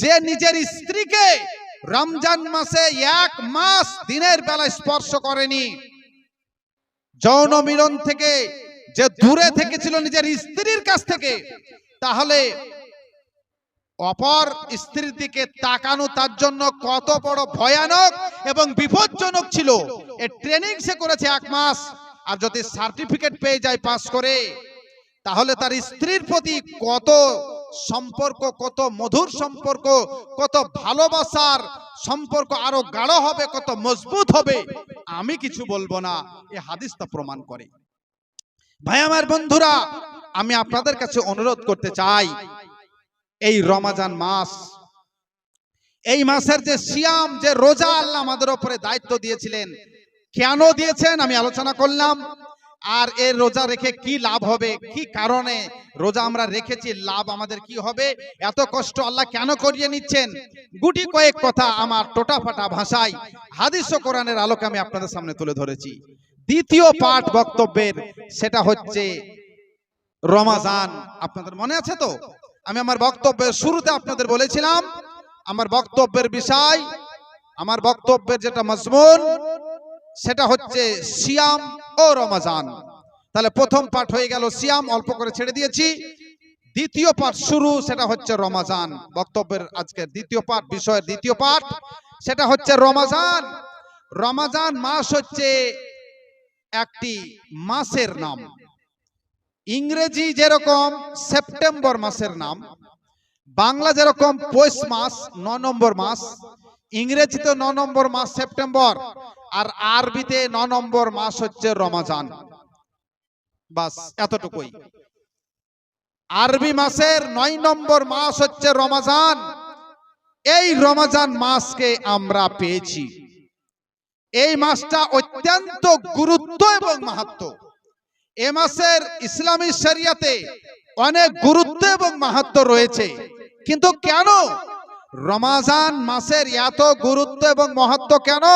যে নিজের স্ত্রীকে রমজান মাসে এক মাস দিনের বেলা স্পর্শ করেনি, যৌন মিলন থেকে যে দূরে থেকেছিল নিজের স্ত্রীর কাছ থেকে, তাহলে অপর স্ত্রীর দিকে তাকানো তার জন্য কত বড় ভয়ানক এবং বিপজ্জনক ছিল। এ ট্রেনিং সে করেছে এক মাস, আর যদি সার্টিফিকেট পেয়ে যায় পাস করে, তাহলে তার স্ত্রীর প্রতি কত সম্পর্ক কত মধুর সম্পর্ক, কত ভালোবাসার সম্পর্ক, আরও গাঢ় হবে, কত মজবুত হবে, আমি কিছু বলব না, এ হাদিসটা প্রমাণ করে। ভাই আমার বন্ধুরা, আমি আপনাদের কাছে অনুরোধ করতে চাই, এই রমাজান মাস, এই মাসের যে সিয়াম, যে রোজা আল্লাহ আমাদের উপরে দায়িত্ব দিয়েছিলেন, কেন দিয়েছেন আমি আলোচনা করলাম আর এর রোজা রেখে কি লাভ হবে? কি কারণে রোজা আমরা রেখেছি? লাভ আমাদের কি হবে? এত কষ্ট আল্লাহ কেন করিয়ে নিচ্ছেন? গুটি কয়েক কথা আমার টোটা ফাটা ভাষায় হাদিস ও কোরআনের আলোকে আমি আপনাদের সামনে তুলে ধরেছি। দ্বিতীয় পাঠ বক্তব্যের সেটা হচ্ছে রমাজান। আপনাদের মনে আছে তো? আমি আমার বক্তব্যের শুরুতে আপনাদের বলেছিলাম, আমার বক্তব্যের বিষয়, আমার বক্তব্যের যেটা মজমুন, সেটা হচ্ছে সিয়াম ও রমাজান। তাহলে প্রথম পাঠ হয়ে গেল সিয়াম, অল্প করে ছেড়ে দিয়েছি। দ্বিতীয় পাঠ শুরু, সেটা হচ্ছে রমাজান। বক্তব্যের আজকের দ্বিতীয় পাঠ, বিষয়ের দ্বিতীয় পাঠ, সেটা হচ্ছে রমাজান। রমাজান মাস হচ্ছে একটি মাসের নাম। ইংরেজি যেরকম সেপ্টেম্বর মাসের নাম, বাংলা যেরকম পৌষ মাস, ন নম্বর মাস, ইংরেজিতে ন নম্বর মাস সেপ্টেম্বর আর আরবিতে ন নম্বর মাস হচ্ছে রমাজান। বাস, এতটুকুই। আরবি মাসের নয় নম্বর মাস হচ্ছে রমাজান। এই রমাজান মাসকে আমরা পেয়েছি। এই মাসটা অত্যন্ত গুরুত্ব এবং মাহাত্ম। এ মাসের ইসলামী শরিয়াতে অনেক গুরুত্ব এবং মাহাত্ম রয়েছে। কিন্তু কেন? রমাজান মাসের এত গুরুত্ব এবং মহত্ব কেন?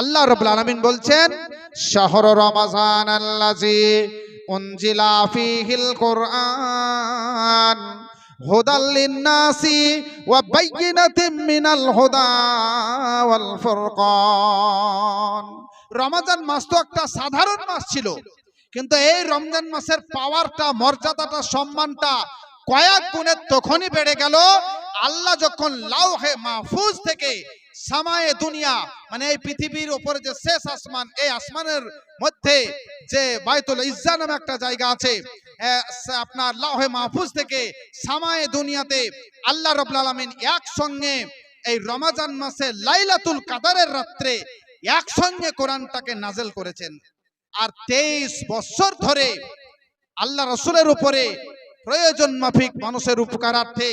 আল্লাহ রবুল আলমিন বলছেন, শহর রমাজান আল্লাজি ওয়াল রমাজান মাস তো একটা সাধারণ মাস ছিল, কিন্তু এই রমজান মাসের পাওয়ারটা মর্যাদাটা, সম্মানটা কয়েক গুণের তখনই বেড়ে গেল। আল্লাহ যখন লাউহে মাহফুজ থেকে সামায়ে দুনিয়া মানে এই পৃথিবীর উপরে যে শেষ আসমান, এই আসমানের মধ্যে যে বাইতুল ইজ্জা নামে একটা জায়গা আছে আপনার লাউহে মাহফুজ থেকে সামায়ে দুনিয়াতে আল্লাহ রবুল আলমিন একসঙ্গে এই রমাজান মাসে লাইলাতুল কাদারের রাত্রে একসঙ্গে কোরআনটাকে নাজেল করেছেন। আর তেইশ বছর ধরে আল্লাহ রসুলের উপরে প্রয়োজন মাফিক মানুষের উপকারার্থে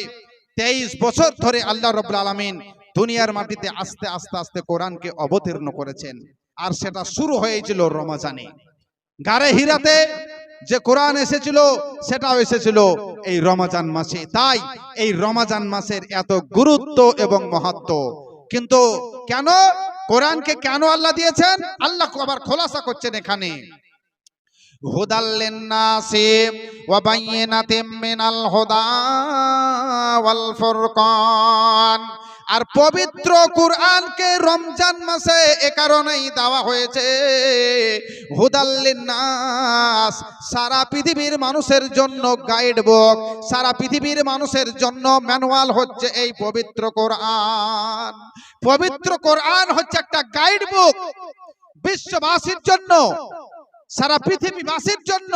তেইশ বছর ধরে আল্লাহ রব আলমিন দুনিয়ার মাটিতে আস্তে আস্তে আস্তে কোরআনকে অবতীর্ণ করেছেন। আর সেটা শুরু হয়েছিল রমাজানে। গারে হিরাতে যে কোরআন এসেছিল, সেটাও এসেছিল এই রমাজান মাসে। তাই এই রমাজান মাসের এত গুরুত্ব এবং মহত্ব। কিন্তু কেন? কোরআনকে কেন আল্লাহ দিয়েছেন? আল্লাহ আবার খোলাসা করছেন এখানে। হুদাল্লিন ওয়াল আর পবিত্র কুরআনকে রমজান মাসে এ কারণেই দেওয়া হয়েছে নাস। সারা পৃথিবীর মানুষের জন্য গাইড বুক সারা পৃথিবীর মানুষের জন্য ম্যানুয়াল হচ্ছে এই পবিত্র কোরআন। পবিত্র কোরআন হচ্ছে একটা গাইড বুক বিশ্ববাসীর জন্য। সারা পৃথিবীবাসীর জন্য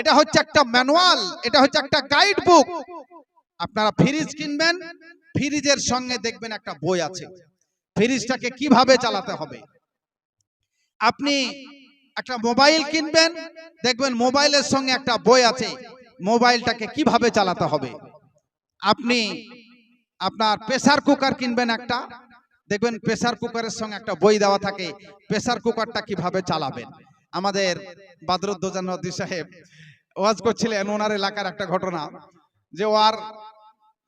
এটা হচ্ছে একটা ম্যানুয়াল, এটা হচ্ছে একটা গাইড বুক আপনারা ফ্রিজ কিনবেন, ফ্রিজের সঙ্গে দেখবেন একটা বই আছে। ফ্রিজটাকে কীভাবে চালাতে হবে? আপনি একটা মোবাইল কিনবেন, দেখবেন মোবাইলের সঙ্গে একটা বই আছে, মোবাইলটাকে কীভাবে চালাতে হবে? আপনি আপনার প্রেসার কুকার কিনবেন একটা, দেখবেন প্রেসার কুকারের সঙ্গে একটা বই দেওয়া থাকে, প্রেসার কুকারটা কীভাবে চালাবেন? আমাদের বাদরুদ্দোজা নদী সাহেব ওয়াজ করছিলেন ওনার এলাকার একটা ঘটনা, যে ওর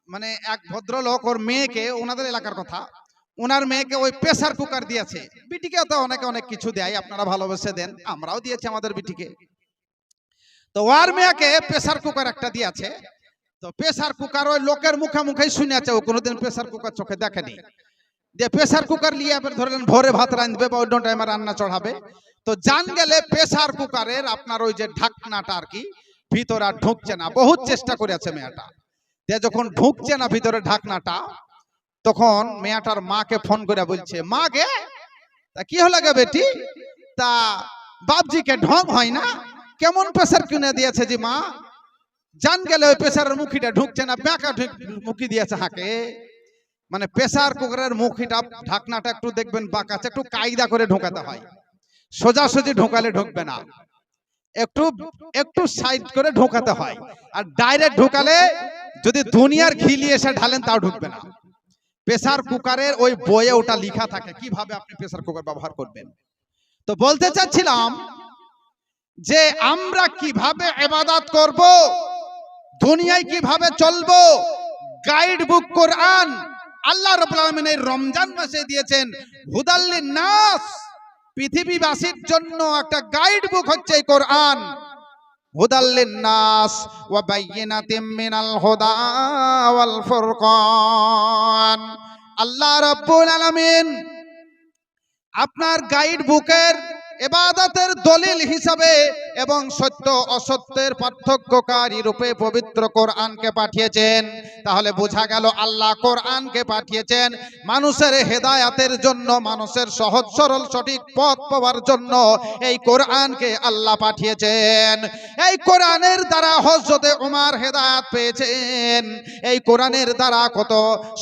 মানে এক ভদ্রলোক ওর মেয়েকে, ওনাদের এলাকার কথা, ওনার মেয়েকে ওই প্রেসার কুকার দিয়েছে। বিটিকে তো অনেকে অনেক কিছু দেয়, আপনারা ভালোবেসে দেন, আমরাও দিয়েছি আমাদের বিটিকে। তো ওয়ার মেয়েকে প্রেসার কুকার একটা দিয়েছে, তো প্রেসার কুকার ওই লোকের মুখে মুখেই শুনেছে ও কোনোদিন প্রেসার কুকার চোখে দেখেনি। যে প্রেসার কুকার নিয়ে আবার ধরলেন, ভোরে ভাত রাঁধবে বা অন্য টাইমে রান্না চড়াবে। তো জান গেলে প্রেসার কুকারের আপনার ওই যে ঢাকনাটা আর কি, ভিতরে আর ঢুকছে না। বহুত চেষ্টা করেছে মেয়েটা। যে যখন ঢুকছে না ভিতরে ঢাকনাটা, তখন মেয়েটার মাকে ফোন করে বলছে, মা গে, তা কি হলো গে বেটি? তা বাপজিকে ঢং হয় না? কেমন প্রেসার কিনে দিয়েছে জি মা? জান গেলে ওই প্রেসারের মুখিটা ঢুকছে না, ব্যাকা মুখি দিয়েছে হাকে। মানে প্রেসার কুকারের মুখিটা, ঢাকনাটা একটু দেখবেন বাঁকাচ্ছে একটু কায়দা করে ঢোকাতে হয়। সোজাসুজি ঢোকালে ঢুকবে না। একটু একটু সাইড করে ঢোকাতে হয়। আর ডাইরেক্ট ঢোকালে যদি দুনিয়ার ঘিলি এসে ঢালেন, তাও ঢুকবে না। প্রেসার কুকারের ওই বইয়ে ওটা লেখা থাকে, কীভাবে আপনি প্রেসার কুকার ব্যবহার করবেন। তো বলতে চাচ্ছিলাম যে আমরা কীভাবে এবাদাত করব, দুনিয়ায় কীভাবে চলবো, গাইড বুক কোরআন আল্লাহ এই রমজান মাসে দিয়েছেন হুদাল্লিন নাস পৃথিবীবাসীর জন্য একটা গাইড বুক হচ্ছে কোরআন। নাস ওয়া মিনাল ওয়াল আল্লাহ আপনার গাইড বুকের এবাদতের দলিল হিসাবে এবং সত্য অসত্যের পার্থক্যকারী রূপে পবিত্র কোরআনকে পাঠিয়েছেন। তাহলে বোঝা গেল আল্লাহ কোরআনকে পাঠিয়েছেন মানুষের হেদায়াতের জন্য, মানুষের সহজ সরল সঠিক পথ পাওয়ার জন্য এই কোরআনকে আল্লাহ পাঠিয়েছেন। এই কোরআনের দ্বারা হজরতে উমার হেদায়াত পেয়েছেন। এই কোরআনের দ্বারা কত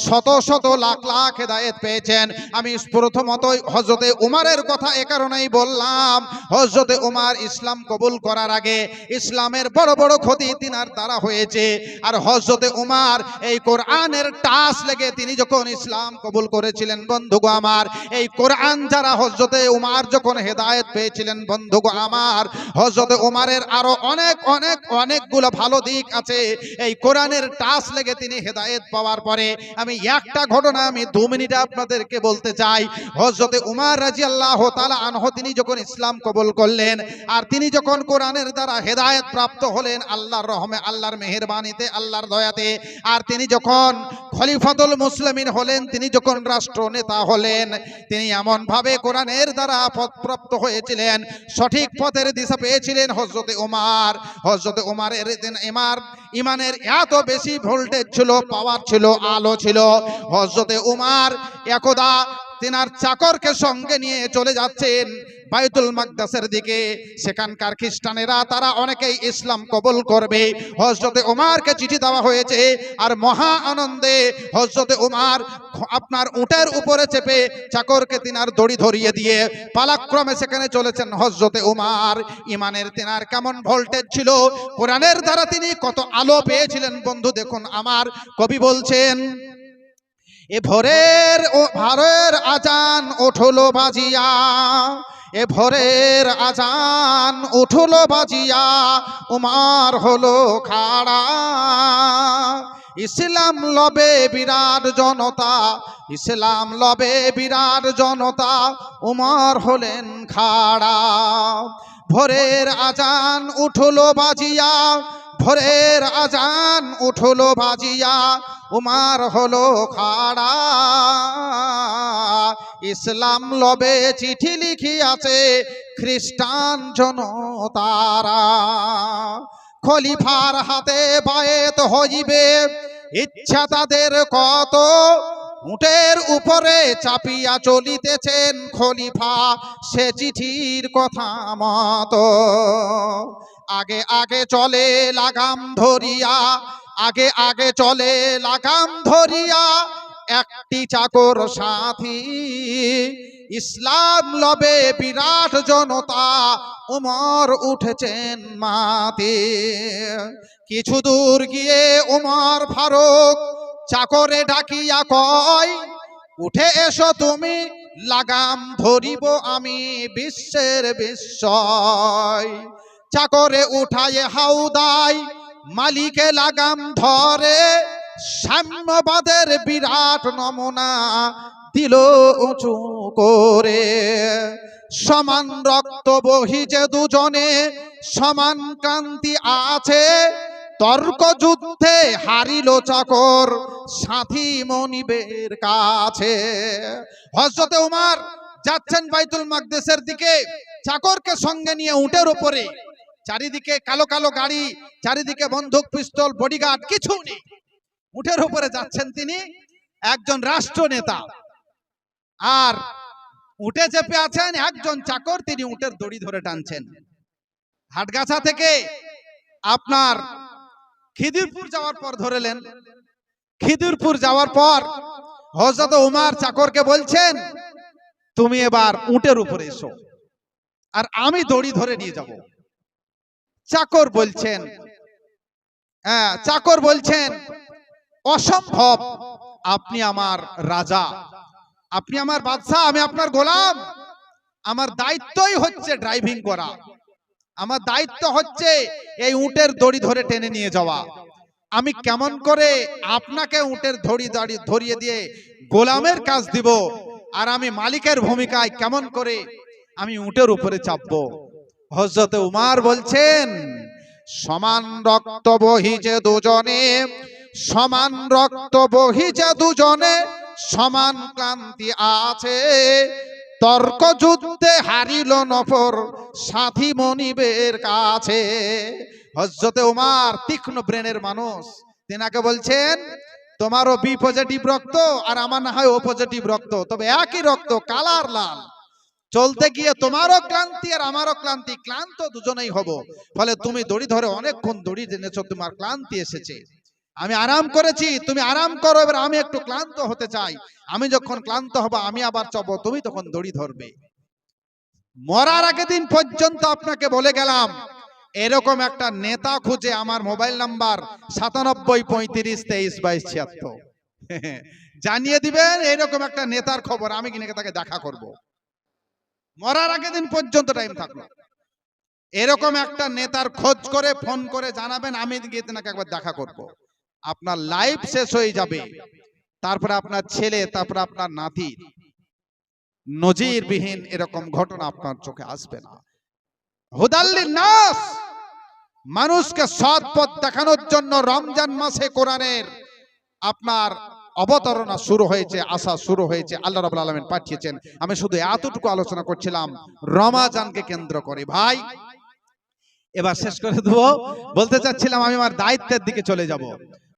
শত শত লাখ লাখ হেদায়েত পেয়েছেন। আমি প্রথমতই হজরতে উমারের কথা এ কারণেই বললাম হজরতে উমার ইসলাম কবুল করার আগে ইসলামের বড় বড় ক্ষতি তিনার দ্বারা হয়েছে। আর হজরতে উমার এই কোরআনের টাস লেগে তিনি যখন ইসলাম কবুল করেছিলেন, বন্ধুগো আমার, এই কোরআন যারা হজরতে উমার যখন হেদায়েত পেয়েছিলেন, বন্ধুগো আমার হজরতে উমারের আরও অনেক অনেক, অনেকগুলো ভালো দিক আছে। এই কোরআনের টাস লেগে তিনি হেদায়েত পাওয়ার পরে আমি একটা ঘটনা আমি দু মিনিটে আপনাদেরকে বলতে চাই। হজরতে উমার রাজি আল্লাহ তালা আনহ তিনি যখন ইসলাম কবুল করলেন, আর তিনি যখন কোরআনের দ্বারা হেদায়েত প্রাপ্ত হলেন, আল্লাহর রহমে, আল্লাহর মেহেরবানিতে, আল্লাহর দয়াতে, আর তিনি যখন খলিফাতুল মুসলিমিন হলেন, তিনি যখন রাষ্ট্র নেতা হলেন, তিনি এমন ভাবে কোরআনের দ্বারা পথপ্রাপ্ত হয়েছিলেন, সঠিক পথের দিশা পেয়েছিলেন হজরতে উমার। হজরতে উমারের দিন ইমার, ইমানের এত বেশি ভোল্টেজ ছিল পাওয়ার ছিল, আলো ছিল। হজরতে উমার একদা তিনার চাকরকে সঙ্গে নিয়ে চলে যাচ্ছেন। বাইতুল মাকদাসের দিকে। সেখানকার খ্রিস্টানেরা, তারা অনেকেই ইসলাম কবুল করবে। হজরতে উমারকে চিঠি দেওয়া হয়েছে, আর মহা আনন্দে হজরতে উমার আপনার উটের উপরে চেপে চাকরকে তিনার দড়ি ধরিয়ে দিয়ে পালাক্রমে সেখানে চলেছেন হজরতে উমার। ইমানের তিনার কেমন ভোল্টেজ ছিল? কোরআনের দ্বারা তিনি কত আলো পেয়েছিলেন? বন্ধু, দেখুন, আমার কবি বলছেন, এ ভোরের ও ভারের আজান উঠল বাজিয়া এ ভোরের আজান উঠল বাজিয়া, উমার হলো খাড়া। ইসলাম লবে বিরাট জনতা, ইসলাম লবে বিরাট জনতা, উমার হলেন খাড়া। ভোরের আজান উঠল বাজিয়া, ভোরের আজান উঠল বাজিয়া, উমার হলো খাড়া। ইসলাম লবে চিঠি লিখিয়াছে খ্রিস্টান জনতারা। খলিফার হাতে বায়েত হইবে, ইচ্ছা তাদের কত? উটের উপরে চাপিয়া চলিতেছেন খলিফা, সে চিঠির কথা মতো। আগে আগে চলে লাগাম ধরিয়া, আগে আগে চলে লাগাম ধরিয়া একটি চাকর সাথী। ইসলাম লবে বিরাট জনতা, উমর উঠেছেন মাতে। কিছু দূর গিয়ে উমর ফারুক চাকরে ডাকিয়া কয়, উঠে এসো তুমি, লাগাম ধরিব আমি বিশ্বের বিস্ময়। চাকরে উঠায় হাউদাই মালিকে লাগাম ধরে সাম্যবাদের বিরাট নমুনা দিল উঁচু করে। সমান রক্ত বহি যে দুজনে, সমান কান্তি আছে। তর্ক যুদ্ধে হারিল চাকর সাথী মনিবের কাছে। হজরতে উমার যাচ্ছেন বাইতুল মাকদেসের দিকে, চাকরকে সঙ্গে নিয়ে উটের উপরে। চারিদিকে কালো কালো গাড়ি, চারিদিকে বন্দুক, পিস্তল বডিগার্ড কিছু নেই। উটের উপরে যাচ্ছেন তিনি একজন রাষ্ট্রনেতা। আর উটে চেপে আছেন একজন চাকর, তিনি উটের দড়ি ধরে টানছেন। হাটগাছা থেকে আপনার খিদিরপুর যাওয়ার পর ধরেলেন খিদিরপুর যাওয়ার পর হজরত উমার চাকরকে বলছেন, তুমি এবার উটের উপরে এসো আর আমি দড়ি ধরে নিয়ে যাব। চাকর বলছেন হ্যাঁ চাকর বলছেন অসম্ভব। আপনি আমার রাজা। আপনি আমার বাদশাহ, আমি আপনার গোলাম। আমার দায়িত্বই হচ্ছে ড্রাইভিং করা। আমার দায়িত্ব হচ্ছে এই উটের দড়ি ধরে টেনে নিয়ে যাওয়া। আমি কেমন করে আপনাকে উটের ধরি দাড়ি ধরিয়ে দিয়ে গোলামের কাজ দিব আর আমি মালিকের ভূমিকায় কেমন করে আমি উটের উপরে চাপবো? হজরতে উমার বলছেন, সমান রক্ত বহিছে দুজনে সমান রক্ত বহিছে দুজনে, সমান ক্লান্তি আছে। তর্ক যুদ্ধে হারিল নফর সাথী মনিবের কাছে। হজরতে উমার তীক্ষ্ণ ব্রেনের মানুষ, তেনাকে বলছেন, তোমারও বি পজিটিভ রক্ত আর আমার না হয় ও পজিটিভ রক্ত, তবে একই রক্ত, কালার লাল। চলতে গিয়ে তোমারও ক্লান্তি আর আমারও ক্লান্তি, ক্লান্ত দুজনেই হব। ফলে তুমি দড়ি ধরে অনেকক্ষণ দড়ি জেনেছো তোমার ক্লান্তি এসেছে। আমি আরাম করেছি, তুমি আরাম করো, এবার আমি একটু ক্লান্ত হতে চাই। আমি যখন ক্লান্ত হব, আমি আবার চব, তুমি তখন দড়ি ধরবে। মরার আগে দিন পর্যন্ত আপনাকে বলে গেলাম, এরকম একটা নেতা খুঁজে আমার মোবাইল নাম্বার সাতানব্বই, পঁয়ত্রিশ, তেইশ, বাইশ, ছিয়াত্তর। জানিয়ে দিবেন, এরকম একটা নেতার খবর, আমি কিনে তাকে দেখা করব। মরার আগে দিন পর্যন্ত টাইম থাকল। এরকম একটা নেতার খোঁজ করে, ফোন করে জানাবেন, আমি গিয়ে তেনাকে একবার দেখা করব। আপনার লাইফ শেষ হয়ে যাবে। তারপরে আপনার ছেলে তারপরে আপনার নাতি। নজিরবিহীন এরকম ঘটনা আপনার চোখে আসবে না। হুদাল্লিন নাস! মানুষকে সৎ পথ দেখানোর জন্য রমজান মাসে কোরআনের আপনার অবতারণা শুরু হয়েছে আসা শুরু হয়েছে। আল্লাহ রাবুল আলমিন পাঠিয়েছেন। আমি শুধু এতটুকু আলোচনা করছিলাম। রমাজানকে কেন্দ্র করে। ভাই এবার শেষ করে দেবো। বলতে চাচ্ছিলাম আমি আমার দায়িত্বের দিকে চলে যাব।